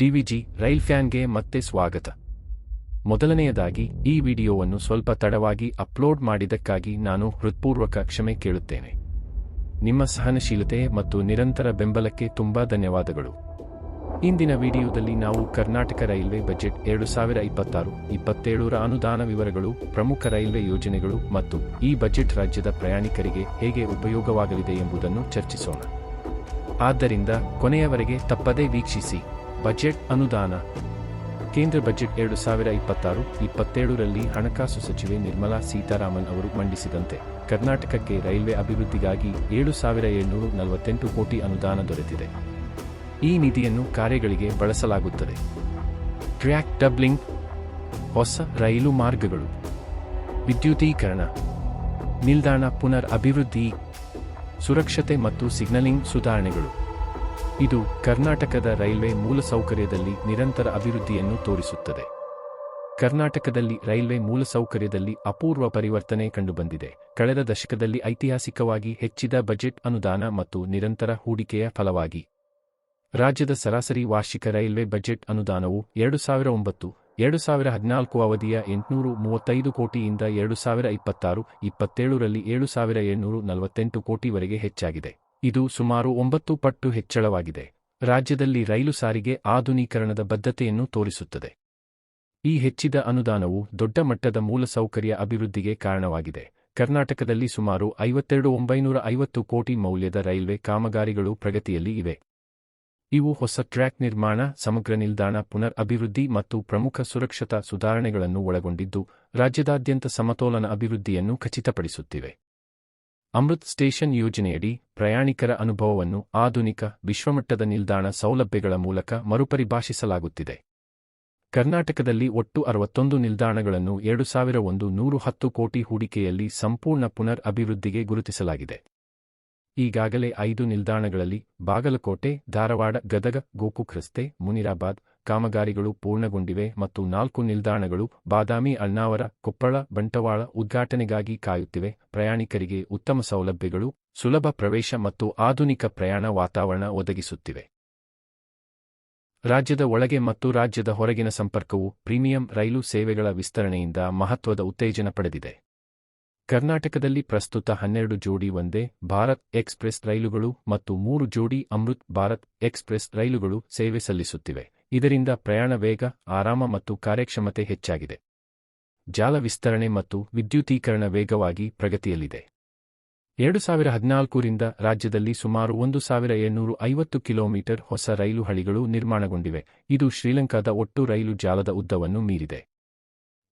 DVG rail ಫ್ಯಾನ್ಗೆ ಮತ್ತೆ ಸ್ವಾಗತ. ಮೊದಲನೆಯದಾಗಿ ಈ ವಿಡಿಯೋವನ್ನು ಸ್ವಲ್ಪ ತಡವಾಗಿ ಅಪ್ಲೋಡ್ ಮಾಡಿದ್ದಕ್ಕಾಗಿ ನಾನು ಹೃತ್ಪೂರ್ವಕ ಕ್ಷಮೆ ಕೇಳುತ್ತೇನೆ. ನಿಮ್ಮ ಸಹನಶೀಲತೆ ಮತ್ತು ನಿರಂತರ ಬೆಂಬಲಕ್ಕೆ ತುಂಬಾ ಧನ್ಯವಾದಗಳು. ಇಂದಿನ ವಿಡಿಯೋದಲ್ಲಿ ನಾವು ಕರ್ನಾಟಕ ರೈಲ್ವೆ ಬಜೆಟ್ ಎರಡು ಸಾವಿರ ಇಪ್ಪತ್ತಾರು, ಇಪ್ಪತ್ತೇಳರ ಅನುದಾನ ವಿವರಗಳು, ಪ್ರಮುಖ ರೈಲ್ವೆ ಯೋಜನೆಗಳು ಮತ್ತು ಈ ಬಜೆಟ್ ರಾಜ್ಯದ ಪ್ರಯಾಣಿಕರಿಗೆ ಹೇಗೆ ಉಪಯೋಗವಾಗಲಿದೆ ಎಂಬುದನ್ನು ಚರ್ಚಿಸೋಣ. ಆದ್ದರಿಂದ ಕೊನೆಯವರೆಗೆ ತಪ್ಪದೇ ವೀಕ್ಷಿಸಿ. ಬಜೆಟ್ ಅನುದಾನ. ಕೇಂದ್ರ ಬಜೆಟ್ ಎರಡು ಸಾವಿರ ಇಪ್ಪತ್ತಾರು ಇಪ್ಪತ್ತೇಳರಲ್ಲಿ ಹಣಕಾಸು ಸಚಿವೆ ನಿರ್ಮಲಾ ಸೀತಾರಾಮನ್ ಅವರು ಮಂಡಿಸಿದಂತೆ ಕರ್ನಾಟಕಕ್ಕೆ ರೈಲ್ವೆ ಅಭಿವೃದ್ಧಿಗಾಗಿ ಏಳು ಸಾವಿರ ಏಳ್ನೂರು ನಲವತ್ತೆಂಟು ಕೋಟಿ ಅನುದಾನ ದೊರೆತಿದೆ. ಈ ನಿಧಿಯನ್ನು ಕಾರ್ಯಗಳಿಗೆ ಬಳಸಲಾಗುತ್ತದೆ. ಟ್ರ್ಯಾಕ್ ಡಬ್ಲಿಂಗ್, ಹೊಸ ರೈಲು ಮಾರ್ಗಗಳು ವಿದ್ಯುದೀಕರಣ ನಿಲ್ದಾಣ ಪುನರ್ ಅಭಿವೃದ್ಧಿ, ಸುರಕ್ಷತೆ ಮತ್ತು ಸಿಗ್ನಲಿಂಗ್ ಸುಧಾರಣೆಗಳು. ಇದು ಕರ್ನಾಟಕದ ರೈಲ್ವೆ ಮೂಲಸೌಕರ್ಯದಲ್ಲಿ ನಿರಂತರ ಅಭಿವೃದ್ಧಿಯನ್ನು ತೋರಿಸುತ್ತದೆ. ಕರ್ನಾಟಕದಲ್ಲಿ ರೈಲ್ವೆ ಮೂಲಸೌಕರ್ಯದಲ್ಲಿ ಅಪೂರ್ವ ಪರಿವರ್ತನೆ ಕಂಡುಬಂದಿದೆ. ಕಳೆದ ದಶಕದಲ್ಲಿ ಐತಿಹಾಸಿಕವಾಗಿ ಹೆಚ್ಚಿದ ಬಜೆಟ್ ಅನುದಾನ ಮತ್ತು ನಿರಂತರ ಹೂಡಿಕೆಯ ಫಲವಾಗಿ ರಾಜ್ಯದ ಸರಾಸರಿ ವಾರ್ಷಿಕ ರೈಲ್ವೆ ಬಜೆಟ್ ಅನುದಾನವು ಎರಡು ಸಾವಿರ ಒಂಬತ್ತು ಎರಡು ಸಾವಿರ ಹದಿನಾಲ್ಕು ಅವಧಿಯ ಎಂಟುನೂರು ಮೂವತ್ತೈದು ಕೋಟಿಯಿಂದ ಎರಡು ಸಾವಿರ ಇಪ್ಪತ್ತಾರು ಇಪ್ಪತ್ತೇಳರಲ್ಲಿ ಏಳು ಸಾವಿರ ಏಳ್ನೂರು ನಲವತ್ತೆಂಟು ಕೋಟಿವರೆಗೆ ಹೆಚ್ಚಾಗಿದೆ. ಇದು ಸುಮಾರು ಒಂಬತ್ತು ಪಟ್ಟು ಹೆಚ್ಚಳವಾಗಿದೆ. ರಾಜ್ಯದಲ್ಲಿ ರೈಲು ಸಾರಿಗೆ ಆಧುನೀಕರಣದ ಬದ್ಧತೆಯನ್ನು ತೋರಿಸುತ್ತದೆ. ಈ ಹೆಚ್ಚಿದ ಅನುದಾನವು ದೊಡ್ಡ ಮಟ್ಟದ ಮೂಲಸೌಕರ್ಯ ಅಭಿವೃದ್ಧಿಗೆ ಕಾರಣವಾಗಿದೆ. ಕರ್ನಾಟಕದಲ್ಲಿ ಸುಮಾರು ಐವತ್ತೆರಡು ಒಂಬೈನೂರ ಐವತ್ತು ಕೋಟಿ ಮೌಲ್ಯದ ರೈಲ್ವೆ ಕಾಮಗಾರಿಗಳು ಪ್ರಗತಿಯಲ್ಲಿ ಇವೆ. ಇವು ಹೊಸ ಟ್ರ್ಯಾಕ್ ನಿರ್ಮಾಣ, ಸಮಗ್ರ ನಿಲ್ದಾಣ ಪುನರ್ ಅಭಿವೃದ್ಧಿ ಮತ್ತು ಪ್ರಮುಖ ಸುರಕ್ಷತಾ ಸುಧಾರಣೆಗಳನ್ನು ಒಳಗೊಂಡಿದ್ದು, ರಾಜ್ಯದಾದ್ಯಂತ ಸಮತೋಲನ ಅಭಿವೃದ್ಧಿಯನ್ನು ಖಚಿತಪಡಿಸುತ್ತಿವೆ. ಅಮೃತ್ ಸ್ಟೇಷನ್ ಯೋಜನೆಯಡಿ ಪ್ರಯಾಣಿಕರ ಅನುಭವವನ್ನು ಆಧುನಿಕ ವಿಶ್ವಮಟ್ಟದ ನಿಲ್ದಾಣ ಸೌಲಭ್ಯಗಳ ಮೂಲಕ ಮರುಪರಿಭಾಷಿಸಲಾಗುತ್ತಿದೆ. ಕರ್ನಾಟಕದಲ್ಲಿ ಒಟ್ಟು ಅರವತ್ತೊಂದು ನಿಲ್ದಾಣಗಳನ್ನು ಎರಡು ಸಾವಿರ ಒಂದು ನೂರು ಹತ್ತು ಕೋಟಿ ಹೂಡಿಕೆಯಲ್ಲಿ ಸಂಪೂರ್ಣ ಪುನರ್ ಅಭಿವೃದ್ಧಿಗೆ ಗುರುತಿಸಲಾಗಿದೆ. ಈಗಾಗಲೇ ಐದು ನಿಲ್ದಾಣಗಳಲ್ಲಿ ಬಾಗಲಕೋಟೆ, ಧಾರವಾಡ, ಗದಗ ಗೋಕುಕ್ ರಸ್ತೆ ಮುನಿರಾಬಾದ್, ಕಾಮಗಾರಿಗಳು ಪೂರ್ಣಗೊಂಡಿವೆ ಮತ್ತು ನಾಲ್ಕು ನಿಲ್ದಾಣಗಳು ಬಾದಾಮಿ, ಅಣ್ಣಾವರ, ಕೊಪ್ಪಳ, ಬಂಟವಾಳ ಉದ್ಘಾಟನೆಗಾಗಿ ಕಾಯುತ್ತಿವೆ. ಪ್ರಯಾಣಿಕರಿಗೆ ಉತ್ತಮ ಸೌಲಭ್ಯಗಳು, ಸುಲಭ ಪ್ರವೇಶ ಮತ್ತು ಆಧುನಿಕ ಪ್ರಯಾಣ ವಾತಾವರಣ ಒದಗಿಸುತ್ತಿವೆ. ರಾಜ್ಯದ ಒಳಗೆ ಮತ್ತು ರಾಜ್ಯದ ಹೊರಗಿನ ಸಂಪರ್ಕವು ಪ್ರೀಮಿಯಂ ರೈಲು ಸೇವೆಗಳ ವಿಸ್ತರಣೆಯಿಂದ ಮಹತ್ವದ ಉತ್ತೇಜನ ಪಡೆದಿದೆ. ಕರ್ನಾಟಕದಲ್ಲಿ ಪ್ರಸ್ತುತ ಹನ್ನೆರಡು ಜೋಡಿ ಒಂದೇ ಭಾರತ್ ಎಕ್ಸ್ಪ್ರೆಸ್ ರೈಲುಗಳು ಮತ್ತು ಮೂರು ಜೋಡಿ ಅಮೃತ್ ಭಾರತ್ ಎಕ್ಸ್ಪ್ರೆಸ್ ರೈಲುಗಳು ಸೇವೆ ಸಲ್ಲಿಸುತ್ತಿವೆ. ಇದರಿಂದ ಪ್ರಯಾಣ ವೇಗ, ಆರಾಮ ಮತ್ತು ಕಾರ್ಯಕ್ಷಮತೆ ಹೆಚ್ಚಾಗಿದೆ. ಜಾಲ ವಿಸ್ತರಣೆ ಮತ್ತು ವಿದ್ಯುತೀಕರಣ ವೇಗವಾಗಿ ಪ್ರಗತಿಯಲ್ಲಿದೆ. ಎರಡು ಸಾವಿರ ಹದಿನಾಲ್ಕರಿಂದ ರಾಜ್ಯದಲ್ಲಿ ಸುಮಾರು ಒಂದು ಸಾವಿರ ಏಳ್ನೂರು ಐವತ್ತು ಕಿಲೋಮೀಟರ್ ಹೊಸ ರೈಲು ಹಳಿಗಳು ನಿರ್ಮಾಣಗೊಂಡಿವೆ. ಇದು ಶ್ರೀಲಂಕಾದ ಒಟ್ಟು ರೈಲು ಜಾಲದ ಉದ್ದವನ್ನು ಮೀರಿದೆ.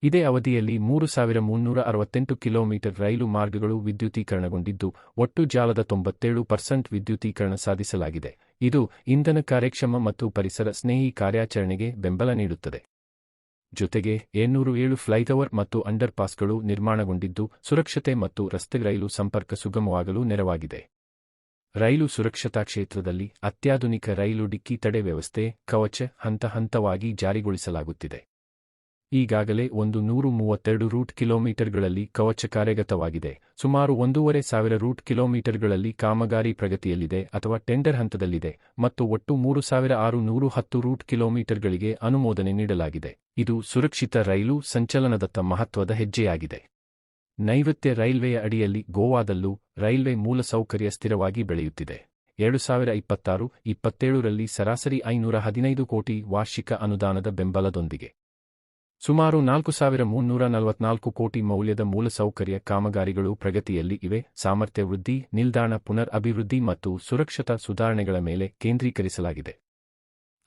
ಇದೇ ಅವಧಿಯಲ್ಲಿ ಮೂರು ಸಾವಿರ ಮುನ್ನೂರ ಅರವತ್ತೆಂಟು ಕಿಲೋಮೀಟರ್ ರೈಲು ಮಾರ್ಗಗಳು ವಿದ್ಯುತೀಕರಣಗೊಂಡಿದ್ದು, ಒಟ್ಟು ಜಾಲದ ತೊಂಬತ್ತೇಳು ಪರ್ಸೆಂಟ್ ವಿದ್ಯುತೀಕರಣ ಸಾಧಿಸಲಾಗಿದೆ. ಇದು ಇಂಧನ ಕಾರ್ಯಕ್ಷಮ ಮತ್ತು ಪರಿಸರ ಸ್ನೇಹಿ ಕಾರ್ಯಾಚರಣೆಗೆ ಬೆಂಬಲ ನೀಡುತ್ತದೆ. ಜೊತೆಗೆ, ಏಳ್ನೂರು ಏಳು ಫ್ಲೈಓವರ್ ಮತ್ತು ಅಂಡರ್ಪಾಸ್ಗಳು ನಿರ್ಮಾಣಗೊಂಡಿದ್ದು, ಸುರಕ್ಷತೆ ಮತ್ತು ರಸ್ತೆ ರೈಲು ಸಂಪರ್ಕ ಸುಗಮವಾಗಲು ನೆರವಾಗಿದೆ. ರೈಲು ಸುರಕ್ಷತಾ ಕ್ಷೇತ್ರದಲ್ಲಿ ಅತ್ಯಾಧುನಿಕ ರೈಲು ಡಿಕ್ಕಿ ತಡೆ ವ್ಯವಸ್ಥೆ, ಕವಚ ಹಂತ ಹಂತವಾಗಿ ಜಾರಿಗೊಳಿಸಲಾಗುತ್ತಿದೆ. ಈಗಾಗಲೇ ಒಂದು ನೂರು ಮೂವತ್ತೆರಡು ರೂಟ್ ಕಿಲೋಮೀಟರ್ಗಳಲ್ಲಿ ಕವಚ ಕಾರ್ಯಗತವಾಗಿದೆ. ಸುಮಾರು ಒಂದೂವರೆ ಸಾವಿರ ರೂಟ್ ಕಿಲೋಮೀಟರ್ಗಳಲ್ಲಿ ಕಾಮಗಾರಿ ಪ್ರಗತಿಯಲ್ಲಿದೆ ಅಥವಾ ಟೆಂಡರ್ ಹಂತದಲ್ಲಿದೆ ಮತ್ತು ಒಟ್ಟು ಮೂರು ಸಾವಿರ ಆರು ನೂರು ಹತ್ತು ರೂಟ್ ಕಿಲೋಮೀಟರ್ಗಳಿಗೆ ಅನುಮೋದನೆ ನೀಡಲಾಗಿದೆ. ಇದು ಸುರಕ್ಷಿತ ರೈಲು ಸಂಚಲನದತ್ತ ಮಹತ್ವದ ಹೆಜ್ಜೆಯಾಗಿದೆ. ನೈಋತ್ಯ ರೈಲ್ವೆಯ ಅಡಿಯಲ್ಲಿ ಗೋವಾದಲ್ಲೂ ರೈಲ್ವೆ ಮೂಲಸೌಕರ್ಯ ಸ್ಥಿರವಾಗಿ ಬೆಳೆಯುತ್ತಿದೆ. ಎರಡು ಸಾವಿರ ಇಪ್ಪತ್ತಾರು, ಇಪ್ಪತ್ತೇಳರಲ್ಲಿ ಸರಾಸರಿ ಐನೂರ ಹದಿನೈದು ಕೋಟಿ ವಾರ್ಷಿಕ ಅನುದಾನದ ಬೆಂಬಲದೊಂದಿಗೆ ಸುಮಾರು ನಾಲ್ಕು ಸಾವಿರ ಮುನ್ನೂರ ನಲವತ್ನಾಲ್ಕು ಕೋಟಿ ಮೌಲ್ಯದ ಮೂಲಸೌಕರ್ಯ ಕಾಮಗಾರಿಗಳು ಪ್ರಗತಿಯಲ್ಲಿ ಇವೆ. ಸಾಮರ್ಥ್ಯ ವೃದ್ಧಿ, ನಿಲ್ದಾಣ ಪುನರ್ ಅಭಿವೃದ್ಧಿ ಮತ್ತು ಸುರಕ್ಷತಾ ಸುಧಾರಣೆಗಳ ಮೇಲೆ ಕೇಂದ್ರೀಕರಿಸಲಾಗಿದೆ.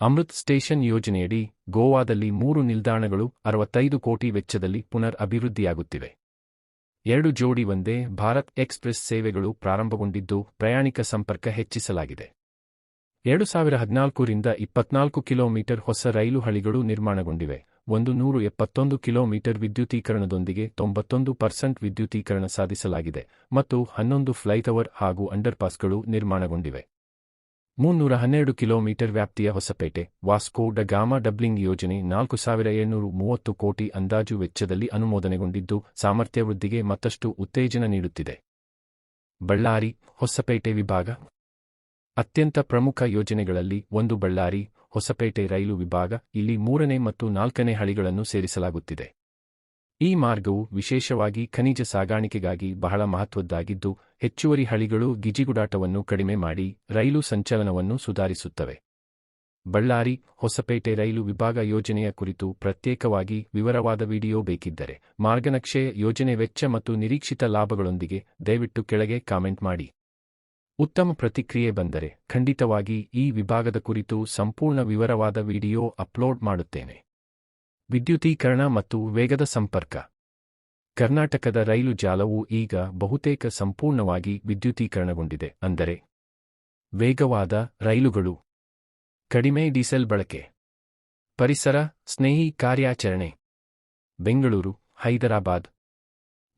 ಅಮೃತ್ ಸ್ಟೇಷನ್ ಯೋಜನೆಯಡಿ ಗೋವಾದಲ್ಲಿ ಮೂರು ನಿಲ್ದಾಣಗಳು ಅರವತ್ತೈದು ಕೋಟಿ ವೆಚ್ಚದಲ್ಲಿ ಪುನರ್ ಅಭಿವೃದ್ಧಿಯಾಗುತ್ತಿವೆ ಎರಡು ಜೋಡಿ ಒಂದೇ ಭಾರತ್ ಎಕ್ಸ್ಪ್ರೆಸ್ ಸೇವೆಗಳು ಪ್ರಾರಂಭಗೊಂಡಿದ್ದು ಪ್ರಯಾಣಿಕ ಸಂಪರ್ಕ ಹೆಚ್ಚಿಸಲಾಗಿದೆ. ಎರಡು ಸಾವಿರ ಹದಿನಾಲ್ಕರಿಂದ ಇಪ್ಪತ್ನಾಲ್ಕು ಕಿಲೋಮೀಟರ್ ಹೊಸ ರೈಲು ಹಳಿಗಳು ನಿರ್ಮಾಣಗೊಂಡಿವೆ. ಒಂದು ನೂರು ಎಪ್ಪತ್ತೊಂದು ಕಿಲೋಮೀಟರ್ ವಿದ್ಯುತೀಕರಣದೊಂದಿಗೆ ತೊಂಬತ್ತೊಂದು ಪರ್ಸೆಂಟ್ ವಿದ್ಯುತೀಕರಣ ಸಾಧಿಸಲಾಗಿದೆ ಮತ್ತು ಹನ್ನೊಂದು ಫ್ಲೈಓವರ್ ಹಾಗೂ ಅಂಡರ್ಪಾಸ್ಗಳು ನಿರ್ಮಾಣಗೊಂಡಿವೆ. ಮುನ್ನೂರ ಹನ್ನೆರಡು ಕಿಲೋಮೀಟರ್ ವ್ಯಾಪ್ತಿಯ ಹೊಸಪೇಟೆ, ವಾಸ್ಕೋ ಡ ಗಾಮಾ ಡಬ್ಲಿಂಗ್ ಯೋಜನೆ ನಾಲ್ಕು ಸಾವಿರ ಏಳ್ನೂರು ಮೂವತ್ತು ಕೋಟಿ ಅಂದಾಜು ವೆಚ್ಚದಲ್ಲಿ ಅನುಮೋದನೆಗೊಂಡಿದ್ದು, ಸಾಮರ್ಥ್ಯ ವೃದ್ಧಿಗೆ ಮತ್ತಷ್ಟು ಉತ್ತೇಜನ ನೀಡುತ್ತಿದೆ. ಬಳ್ಳಾರಿ, ಹೊಸಪೇಟೆ ವಿಭಾಗ. ಅತ್ಯಂತ ಪ್ರಮುಖ ಯೋಜನೆಗಳಲ್ಲಿ ಒಂದು ಬಳ್ಳಾರಿ ಹೊಸಪೇಟೆ ರೈಲು ವಿಭಾಗ ಇಲ್ಲಿ ಮೂರನೇ ಮತ್ತು ನಾಲ್ಕನೇ ಹಳಿಗಳನ್ನು ಸೇರಿಸಲಾಗುತ್ತಿದೆ. ಈ ಮಾರ್ಗವು ವಿಶೇಷವಾಗಿ ಖನಿಜ ಸಾಗಾಣಿಕೆಗಾಗಿ ಬಹಳ ಮಹತ್ವದ್ದಾಗಿದ್ದು, ಹೆಚ್ಚುವರಿ ಹಳಿಗಳು ಗಿಜಿಗುಡಾಟವನ್ನು ಕಡಿಮೆ ಮಾಡಿ ರೈಲು ಸಂಚಲನವನ್ನು ಸುಧಾರಿಸುತ್ತವೆ. ಬಳ್ಳಾರಿ, ಹೊಸಪೇಟೆ ರೈಲು ವಿಭಾಗ ಯೋಜನೆಯ ಕುರಿತು ಪ್ರತ್ಯೇಕವಾಗಿ ವಿವರವಾದ ವಿಡಿಯೋ ಬೇಕಿದ್ದರೆ ಮಾರ್ಗನಕ್ಷೆ ಯೋಜನೆ ವೆಚ್ಚ ಮತ್ತು ನಿರೀಕ್ಷಿತ ಲಾಭಗಳೊಂದಿಗೆ ದಯವಿಟ್ಟು ಕೆಳಗೆ ಕಾಮೆಂಟ್ ಮಾಡಿ. ಉತ್ತಮ ಪ್ರತಿಕ್ರಿಯೆ ಬಂದರೆ ಖಂಡಿತವಾಗಿ ಈ ವಿಭಾಗದ ಕುರಿತು ಸಂಪೂರ್ಣ ವಿವರವಾದ ವಿಡಿಯೋ ಅಪ್ಲೋಡ್ ಮಾಡುತ್ತೇನೆ. ವಿದ್ಯುದೀಕರಣ ಮತ್ತು ವೇಗದ ಸಂಪರ್ಕ. ಕರ್ನಾಟಕದ ರೈಲು ಜಾಲವು ಈಗ ಬಹುತೇಕ ಸಂಪೂರ್ಣವಾಗಿ ವಿದ್ಯುದೀಕರಣಗೊಂಡಿದೆ ಅಂದರೆ ವೇಗವಾದ ರೈಲುಗಳು. ಕಡಿಮೆ ಡೀಸೆಲ್ ಬಳಕೆ. ಪರಿಸರ ಸ್ನೇಹಿ ಕಾರ್ಯಾಚರಣೆ. ಬೆಂಗಳೂರು, ಹೈದರಾಬಾದ್.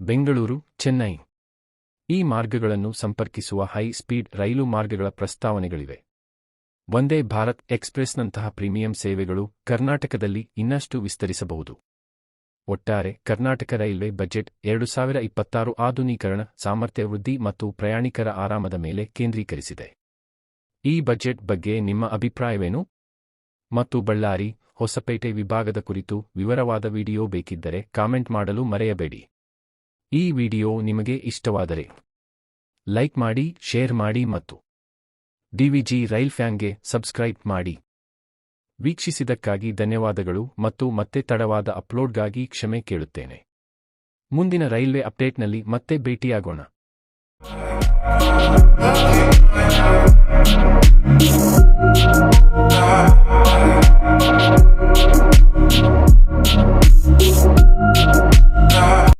ಬೆಂಗಳೂರು, ಚೆನ್ನೈ. ಈ ಮಾರ್ಗಗಳನ್ನು ಸಂಪರ್ಕಿಸುವ ಹೈ ಸ್ಪೀಡ್ ರೈಲು ಮಾರ್ಗಗಳ ಪ್ರಸ್ತಾವನೆಗಳಿವೆ. ವಂದೇ ಭಾರತ್ ಎಕ್ಸ್‌ಪ್ರೆಸ್‌ನಂತಹ ಪ್ರೀಮಿಯಂ ಸೇವೆಗಳು ಕರ್ನಾಟಕದಲ್ಲಿ ಇನ್ನಷ್ಟು ವಿಸ್ತರಿಸಬಹುದು. ಒಟ್ಟಾರೆ ಕರ್ನಾಟಕ ರೈಲ್ವೆ ಬಜೆಟ್ ಎರಡು ಸಾವಿರ ಇಪ್ಪತ್ತಾರು ಆಧುನೀಕರಣ, ಸಾಮರ್ಥ್ಯ ವೃದ್ಧಿ ಮತ್ತು ಪ್ರಯಾಣಿಕರ ಆರಾಮದ ಮೇಲೆ ಕೇಂದ್ರೀಕರಿಸಿದೆ. ಈ ಬಜೆಟ್ ಬಗ್ಗೆ ನಿಮ್ಮ ಅಭಿಪ್ರಾಯವೇನು? ಮತ್ತು ಬಳ್ಳಾರಿ, ಹೊಸಪೇಟೆ ವಿಭಾಗದ ಕುರಿತು ವಿವರವಾದ ವಿಡಿಯೋ ಬೇಕಿದ್ದರೆ ಕಾಮೆಂಟ್ ಮಾಡಲು ಮರೆಯಬೇಡಿ. ಈ ವಿಡಿಯೋ ನಿಮಗೆ ಇಷ್ಟವಾದರೆ ಲೈಕ್ ಮಾಡಿ, ಶೇರ್ ಮಾಡಿ ಮತ್ತು ಡಿವಿಜಿ ರೈಲ್ ಫ್ಯಾನ್ಗೆ ಸಬ್ಸ್ಕ್ರೈಬ್ ಮಾಡಿ. ವೀಕ್ಷಿಸಿದ್ದಕ್ಕಾಗಿ ಧನ್ಯವಾದಗಳು ಮತ್ತು ಮತ್ತೆ ತಡವಾದ ಅಪ್ಲೋಡ್ಗಾಗಿ ಕ್ಷಮೆ ಕೇಳುತ್ತೇನೆ. ಮುಂದಿನ ರೈಲ್ವೆ ಅಪ್ಡೇಟ್ನಲ್ಲಿ ಮತ್ತೆ ಭೇಟಿಯಾಗೋಣ.